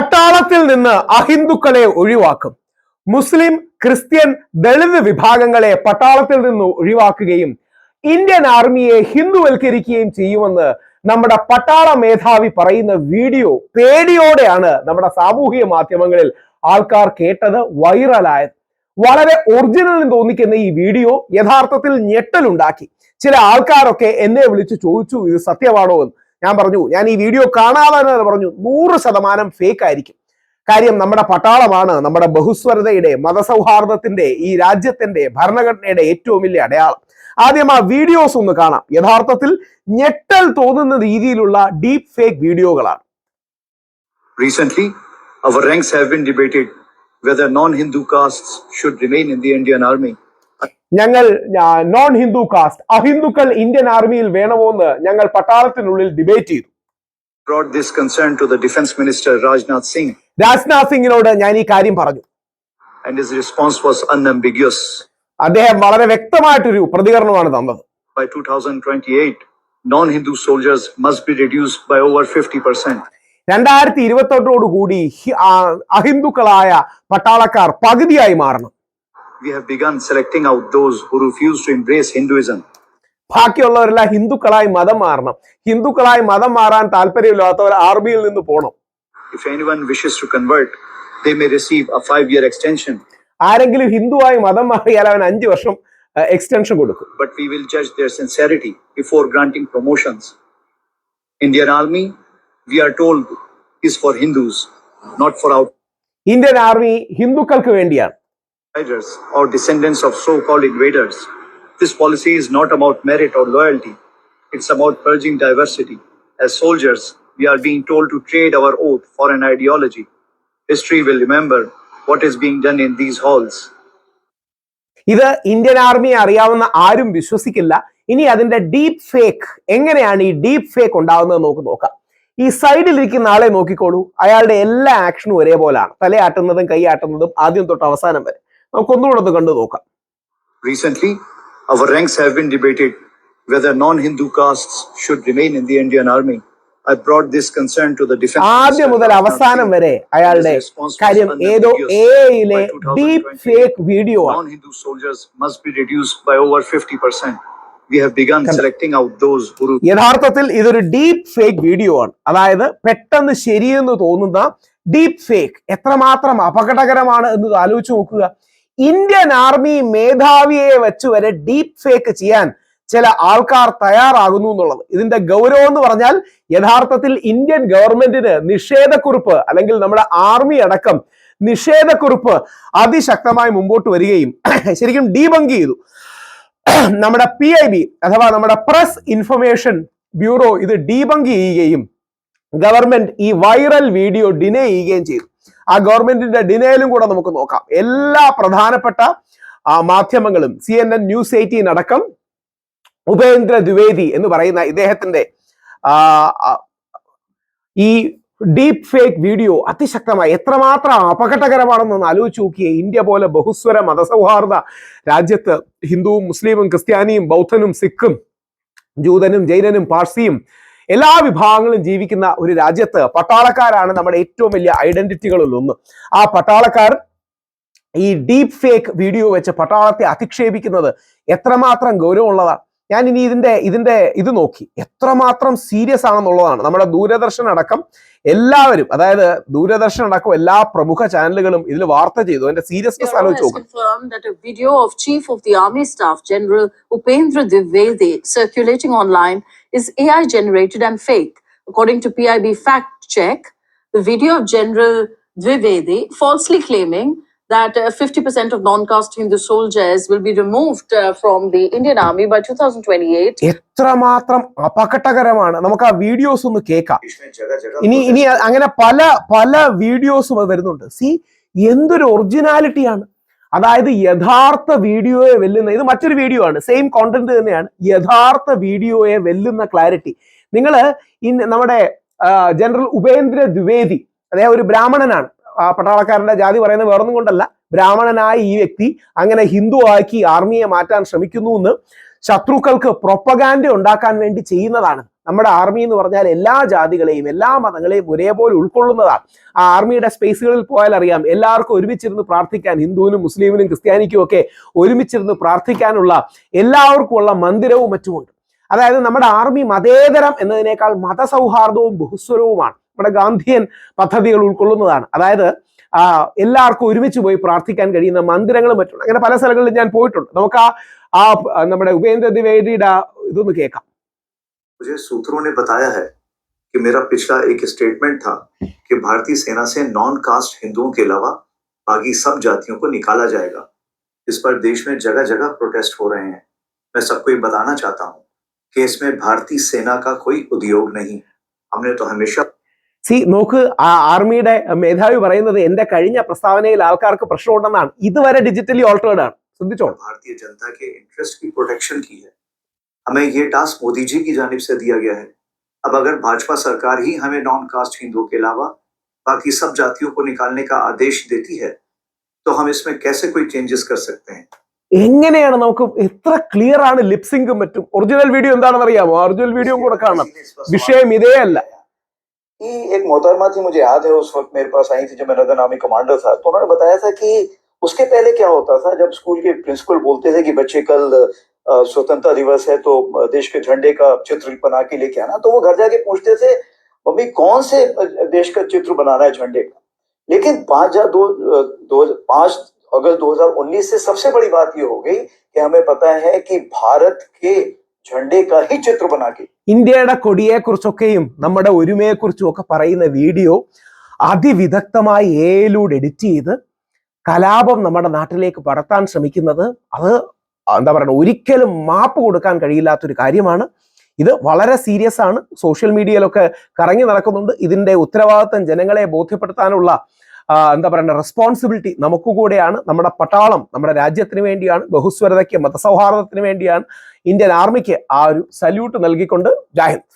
പട്ടാളത്തിൽ നിന്ന് അഹിന്ദുക്കളെ ഒഴിവാക്കും. മുസ്ലിം ക്രിസ്ത്യൻ ദളിത് വിഭാഗങ്ങളെ പട്ടാളത്തിൽ നിന്ന് ഒഴിവാക്കുകയും ഇന്ത്യൻ ആർമിയെ ഹിന്ദുവൽക്കരിക്കുകയും ചെയ്യുമെന്ന് നമ്മുടെ പട്ടാള മേധാവി പറയുന്ന വീഡിയോ പേടിയോടെയാണ് നമ്മുടെ സാമൂഹിക മാധ്യമങ്ങളിൽ ആൾക്കാർ കേട്ടത് വൈറലായത്. വളരെ ഒറിജിനൽ എന്ന് തോന്നിക്കുന്ന ഈ വീഡിയോ യഥാർത്ഥത്തിൽ ഞെട്ടലുണ്ടാക്കി. ചില ആൾക്കാരൊക്കെ എന്നെ വിളിച്ച് ചോദിച്ചു ഇത് സത്യമാണോ? എന്ന്. ഞാൻ പറഞ്ഞു ഞാൻ ഈ വീഡിയോ കാണാതെ പറഞ്ഞു നൂറ് ശതമാനം ഫേക്ക് ആയിരിക്കും. കാര്യം നമ്മുടെ പട്ടാളമാണ് നമ്മുടെ ബഹുസ്വരതയുടെ മതസൗഹാർദ്ദത്തിന്റെ ഈ രാജ്യത്തിന്റെ ഭരണഘടനയുടെ ഏറ്റവും വലിയ അടയാളം. ആദ്യം ആ വീഡിയോസ് ഒന്ന് കാണാം. യഥാർത്ഥത്തിൽ ഞെട്ടൽ തോന്നുന്ന രീതിയിലുള്ള ഡീപ് ഫേക്ക് വീഡിയോകളാണ് Recently, our ranks have been debated whether non-Hindu castes should remain in the Indian army. ഞങ്ങൾ നോൺ ഹിന്ദു കാസ്റ്റ് അഹിന്ദുക്കൾ ഇന്ത്യൻ ആർമിയിൽ വേണമോ എന്ന് ഞങ്ങൾ പട്ടാളത്തിനുള്ളിൽ ഡിബേറ്റ് ചെയ്തു. Brought this concern to the Defense Minister Rajnath Singh, Rajnath സിംഗിനോട് ഞാൻ ഈ കാര്യം പറഞ്ഞു. And his response was unambiguous. അദ്ദേഹം വളരെ വ്യക്തമായിട്ടൊരു പ്രതികരണമാണ് തന്നത്. By 2028, non-Hindu soldiers must be reduced by over 50%. രണ്ടായിരത്തി ഇരുപത്തി കൂടി ഹി- ആ, അഹിന്ദുക്കളായ പട്ടാളക്കാർ പകുതിയായി മാറണം. We have begun selecting out those who refuse to embrace Hinduism. ബാക്കിയുള്ളവരെല്ലാം ഹിന്ദുക്കളായി മതം മാറണം ഹിന്ദുക്കളായി മതം മാറാൻ താല്പര്യമില്ലാത്തവർ ആർമിയിൽ നിന്ന് പോകണം If anyone wishes to convert, they may receive a five-year extension, ആരെങ്കിലും ഹിന്ദുവായി മതം മാറിയാൽ അവൻ അഞ്ച് വർഷം എക്സ്റ്റൻഷൻ കൊടുക്കും but we will judge their sincerity before granting promotions. Indian Army, we are told, is for Hindus, not for our. Indian army ഹിന്ദുക്കൾക്ക് വേണ്ടിയാണ് outsiders or descendants of so-called invaders. This policy is not about merit or loyalty. It's about purging diversity. As soldiers, we are being told to trade our oath for an ideology. History will remember what is being done in these halls. ഇത് Indian ആർമിയെ അറിയാവുന്ന ആരും വിശ്വസിക്കില്ല ഇനി അതിന്റെ deep fake എങ്ങനെയാണ് ഈ deep fake ഉണ്ടാകുന്നത് നമുക്ക് നോക്കാം ഈ സൈഡിൽ ഇരിക്കുന്ന ആളെ നോക്കിക്കോളൂ അയാളുടെ എല്ലാ ആക്ഷനും ഒരേപോലാണ് തലയാട്ടുന്നതും കൈയാട്ടുന്നതും ആദ്യം തൊട്ട് അവസാനം വരെ നമുക്കൊന്നുകൂടെ ഒന്ന് കണ്ടു നോക്കാം Recently, our ranks have been debated whether non-Hindu castes should remain in the Indian army. I brought this concern to the defense. ആദ്യം മുതൽ അവസാനം വരെ അയാളുടെ കാര്യം ഏതോ. എയിലെ deep 2028, fake video non-Hindu soldiers must be reduced by over 50%. We have begun selecting out those who യഥാർത്ഥത്തിൽ ഇതൊരു ഡീപ് ഫേക്ക് വീഡിയോ ആണ് അതായത് പെട്ടെന്ന് ശരിയെന്ന് തോന്നുന്ന ഡീപ് ഫേക്ക് എത്രമാത്രം അപകടകരമാണ് എന്ന് ആലോചിച്ച് നോക്കുക ഇന്ത്യൻ ആർമി മേധാവിയെ വെച്ച് വരെ ഡീപ് ഫേക്ക് ചെയ്യാൻ ചില ആൾക്കാർ തയ്യാറാകുന്നു എന്നുള്ളത്. ഇതിന്റെ ഗൗരവം എന്ന് പറഞ്ഞാൽ യഥാർത്ഥത്തിൽ ഇന്ത്യൻ ഗവൺമെന്റിന് നിഷേധക്കുറിപ്പ് അല്ലെങ്കിൽ നമ്മുടെ ആർമി അടക്കം നിഷേധക്കുറിപ്പ് അതിശക്തമായി മുമ്പോട്ട് വരികയും ശരിക്കും ഡീബങ്ക് ചെയ്തു. നമ്മുടെ പി ഐ ബി അഥവാ നമ്മുടെ പ്രസ് ഇൻഫർമേഷൻ ബ്യൂറോ ഇത് ഡീബങ്ക് ചെയ്യുകയും ഗവൺമെന്റ് ഈ വൈറൽ വീഡിയോ ഡിനേ ചെയ്യുകയും ചെയ്തു. ആ ഗവൺമെന്റിന്റെ ഡിനയലും കൂടെ നമുക്ക് നോക്കാം. എല്ലാ പ്രധാനപ്പെട്ട ആ, മാധ്യമങ്ങളും C N N news eighteen അടക്കം ഉപേന്ദ്ര ദ്വിവേദി എന്ന് പറയുന്ന ഇദ്ദേഹത്തിന്റെ ഈ ഡീപ് ഫേക്ക് വീഡിയോ അതിശക്തമായി എത്രമാത്രം അപകടകരമാണെന്ന് ആലോചിച്ച് നോക്കിയേ. ഇന്ത്യ പോലെ ബഹുസ്വര മതസൗഹാർദ്ദ രാജ്യത്ത് ഹിന്ദുവും മുസ്ലിമും ക്രിസ്ത്യാനിയും ബൗദ്ധനും സിഖും ജൂതനും ജൈനനും പാർസിയും എല്ലാ വിഭാഗങ്ങളും ജീവിക്കുന്ന ഒരു രാജ്യത്ത് പട്ടാളക്കാരാണ് നമ്മുടെ ഏറ്റവും വലിയ ഐഡന്റിറ്റികളിൽ ഒന്ന്. ആ പട്ടാളക്കാർ ഈ ഡീപ് ഫേക്ക് വീഡിയോ വെച്ച് പട്ടാളത്തെ അധിക്ഷേപിക്കുന്നത് എത്രമാത്രം ഗൗരവമുള്ളതാണ്. ഞാൻ ഇനി ഇതിന്റെ ഇതിന്റെ ഇത് നോക്കി. എത്രമാത്രം സീരിയസ് ആണെന്നുള്ളതാണ്. നമ്മുടെ ദൂരദർശൻ അടക്കം എല്ലാവരും അതായത് ദൂരദർശൻ അടക്കം എല്ലാ പ്രമുഖ ചാനലുകളും ഇതിൽ വാർത്ത ചെയ്തു. അതിന്റെ സീരിയസ്നെസ് ആലോചിച്ചു നോക്കും. Video of a of the army staff general Upendra Dwivedi circulating online is AI generated and fake. According to PIB Fact Check, the video of General Dwivedi falsely claiming that 50% of non-caste Hindu soldiers will be removed from the Indian army by 2028. See, അപകടകരമാണ് നമുക്ക് ആ എന്തൊരു ഒറിജിനാലിറ്റിയാണ് അതായത് യഥാർത്ഥ വീഡിയോയെ വെല്ലുന്ന ഇത് മറ്റൊരു video ആണ് സെയിം കോണ്ടന്റ് തന്നെയാണ് യഥാർത്ഥ വീഡിയോയെ വെല്ലുന്ന ക്ലാരിറ്റി നിങ്ങൾ നമ്മുടെ ജനറൽ ഉപേന്ദ്ര ദ്വിവേദി അദ്ദേഹം ഒരു ബ്രാഹ്മണനാണ്. പട്ടാളക്കാരന്റെ ജാതി പറയുന്നത് വേറൊന്നും കൊണ്ടല്ല. ബ്രാഹ്മണനായ ഈ വ്യക്തി അങ്ങനെ ഹിന്ദു ആക്കി ആർമിയെ മാറ്റാൻ ശ്രമിക്കുന്നു എന്ന് ശത്രുക്കൾക്ക് പ്രൊപ്പഗാൻഡ ഉണ്ടാക്കാൻ വേണ്ടി ചെയ്യുന്നതാണ്. നമ്മുടെ ആർമി എന്ന് പറഞ്ഞാൽ എല്ലാ ജാതികളെയും എല്ലാ മതങ്ങളെയും ഒരേപോലെ ഉൾക്കൊള്ളുന്നതാണ്. ആ ആർമിയുടെ സ്പേസുകളിൽ പോയാൽ അറിയാം എല്ലാവർക്കും ഒരുമിച്ചിരുന്ന് പ്രാർത്ഥിക്കാൻ ഹിന്ദുവിനും മുസ്ലിമിനും ക്രിസ്ത്യാനിക്കും ഒക്കെ ഒരുമിച്ചിരുന്ന് പ്രാർത്ഥിക്കാനുള്ള എല്ലാവർക്കും ഉള്ള മന്ദിരവും മറ്റുമുണ്ട്. അതായത് നമ്മുടെ ആർമി മതേതരം എന്നതിനേക്കാൾ മതസൗഹാർദ്ദവും ബഹുസ്വരവുമാണ്. നമ്മുടെ ഗാന്ധിയൻ പദ്ധതികൾ ഉൾക്കൊള്ളുന്നതാണ്. അതായത് എല്ലാവർക്കും ഒരുമിച്ച് പോയി പ്രാർത്ഥിക്കാൻ കഴിയുന്ന മന്ദിരങ്ങളും മറ്റുണ്ട് അങ്ങനെ പല സ്ഥലങ്ങളിലും ഞാൻ പോയിട്ടുണ്ട്. നമുക്ക് ആ ആ ആ നമ്മുടെ ഉപേന്ദ്ര ദ്വിവേദിയുടെ ആ ഇതൊന്ന് കേൾക്കാം मुझे सूत्रों ने बताया है कि मेरा पिछला एक स्टेटमेंट था कि भारतीय सेना से नॉन कास्ट हिंदुओं के अलावा बाकी सब जातियों को निकाला जाएगा इस पर देश में जगह जगह प्रोटेस्ट हो रहे हैं मैं सबको ये बताना चाहता हूँ कि इसमें भारतीय सेना का कोई उद्योग नहीं हमने तो हमेशा സി നോക്ക് ആ ആർമിയുടെ മേധാവി പറയുന്നത് എന്റെ കഴിഞ്ഞ പ്രസ്താവനയിൽ ആൾക്കാർക്ക് പ്രശ്നമുണ്ടെന്നാണ് ഇതുവരെ ഡിജിറ്റലി ഓൾട്ടേർഡ് ആണ് ശ്രദ്ധിച്ചോ भारतीय जनता के इंटरेस्ट की प्रोटेक्शन की है हमें ये टास्क मोदी जी की जानिब से दिया गया है अब अगर भाजपा सरकार ही हमें नॉन कास्ट हिंदुओं के अलावा बाकी सब जातियों को निकालने का आदेश देती है तो हम इसमें कैसे कोई चेंजेस कर सकते हैं എങ്ങനെയാണ് നമുക്ക് എത്ര ക്ലിയർ ആണ് ലിപ്സിംഗും മറ്റും ഒറിജിനൽ വീഡിയോ എന്താണെന്ന് അറിയാമോ ഒറിജിനൽ വീഡിയോ കൂടെ കാണാം വിഷയം ഇതേ അല്ല कि एक मोहतरमा थी मुझे याद है उस वक्त मेरे पास आई थी जब मैं नदन आर्मी कमांडर था तो उन्होंने बताया था कि उसके पहले क्या होता था जब स्कूल के प्रिंसिपल बोलते थे कि बच्चे कल अ, स्वतंत्रता दिवस है तो अ, देश के झंडे का चित्र बना के लेके आना तो वो घर जाके पूछते थे मम्मी कौन से अ, देश का चित्र बनाना है झंडे का लेकिन पांच हजार दो अ, दो पांच अगस्त 2019 से सबसे बड़ी बात ये हो गई कि हमें पता है कि भारत के झंडे का ही चित्र बना के ഇന്ത്യയുടെ കൊടിയെക്കുറിച്ചൊക്കെയും നമ്മുടെ ഒരുമയെക്കുറിച്ചും ഒക്കെ പറയുന്ന വീഡിയോ അതിവിദഗ്ധമായി എയിലൂടെ എഡിറ്റ് ചെയ്ത് കലാപം നമ്മുടെ നാട്ടിലേക്ക് പടർത്താൻ ശ്രമിക്കുന്നത് അത് എന്താ പറയുക ഒരിക്കലും മാപ്പ് കൊടുക്കാൻ കഴിയില്ലാത്തൊരു കാര്യമാണ്. ഇത് വളരെ സീരിയസ് ആണ്. സോഷ്യൽ മീഡിയയിലൊക്കെ കറങ്ങി നടക്കുന്നുണ്ട്. ഇതിന്റെ ഉത്തരവാദിത്തം ജനങ്ങളെ ബോധ്യപ്പെടുത്താനുള്ള എന്താ പറയുക റെസ്പോൺസിബിലിറ്റി നമുക്ക് കൂടെയാണ് നമ്മുടെ പട്ടാളം നമ്മുടെ രാജ്യത്തിന് വേണ്ടിയാണ്. ബഹുസ്വരതയ്ക്ക് മതസൗഹാർദ്ദത്തിന് വേണ്ടിയാണ്. ഇന്ത്യൻ ആർമിക്ക് ആ ഒരു സല്യൂട്ട് നൽകിക്കൊണ്ട്. ജാഹിന്ദ്